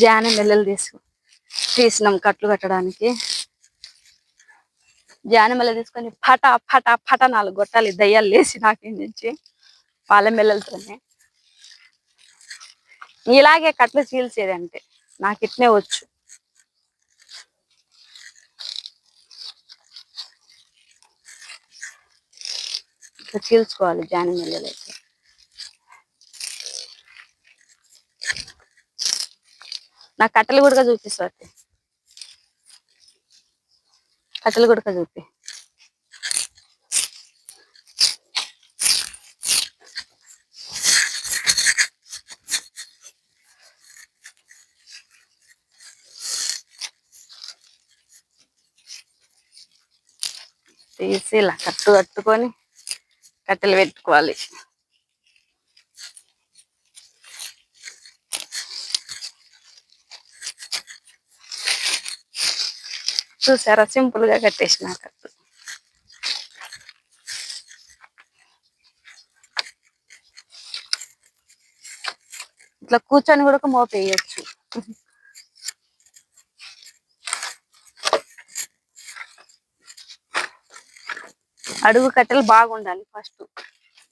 జాన మెల్లలు తీసుకు తీసినాం కట్లు కట్టడానికి. జాన మెల్ల తీసుకొని పట పట పట నాలుగు గొట్టాలి దయ్యాలు లేచి నాకేం నుంచి వాళ్ళ మెల్లలతోనే. ఇలాగే కట్లు చీల్చేది అంటే నాకు ఇట్నే వచ్చు. చీల్చుకోవాలి జానమెల్లలు అయితే నా కట్టెలు కూడా చూపిస్తారు కట్టెలు కూడా చూపి. తీసి ఇలా కట్టు కట్టుకొని కట్టెలు పెట్టుకోవాలి. చూసారా సింపుల్గా కట్టేసిన కట్టు ఇట్లా కూర్చొని కూడా మోపేయచ్చు అడుగు కట్టెలు బాగుండాలి ఫస్ట్.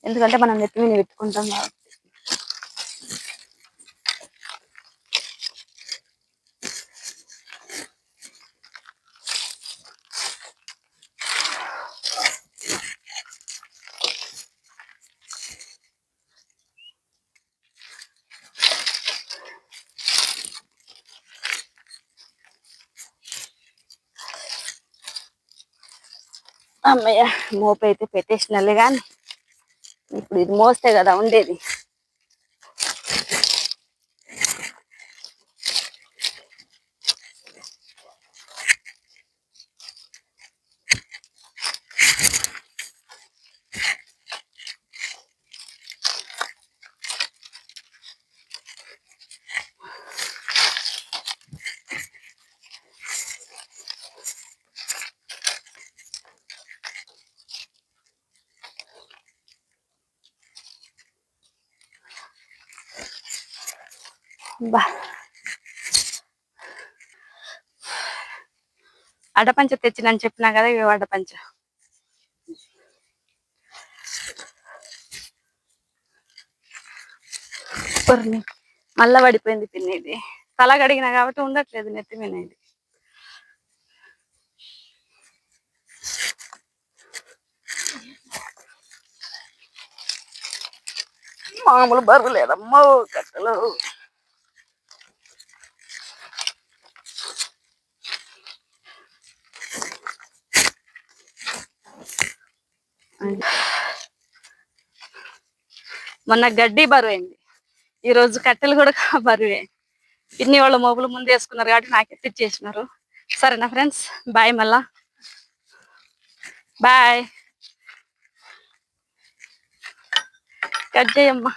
ఎందుకంటే మనం నెత్తి మీద పెట్టుకుంటాం కాబట్టి. అమ్మయ్య మోపు అయితే పెట్టేసినలే కానీ ఇప్పుడు ఇది మోస్తే కదా ఉండేది. బా. అడపంచ తెచ్చినని చెప్పినా కదా ఇవి అడపంచ పొర్ని. మళ్ళా పడిపోయింది పిన్ని ఇది. తల కడిగిన కాబట్టి ఉండట్లేదు నెత్తి మీద ఇది. మామూలు బరువు లేదమ్మో కట్టలు. మొన్న గడ్డి బరువైంది. ఈ రోజు కట్టెలు కూడా బరువే. పిన్ని వాళ్ళ మోపులు ముందు వేసుకున్నారు కాబట్టి నాకు ఎత్తిచ్చేసినారు సరేనా ఫ్రెండ్స్? బాయ్ మళ్ళా. బాయ్. కట్ చేయమ్మా.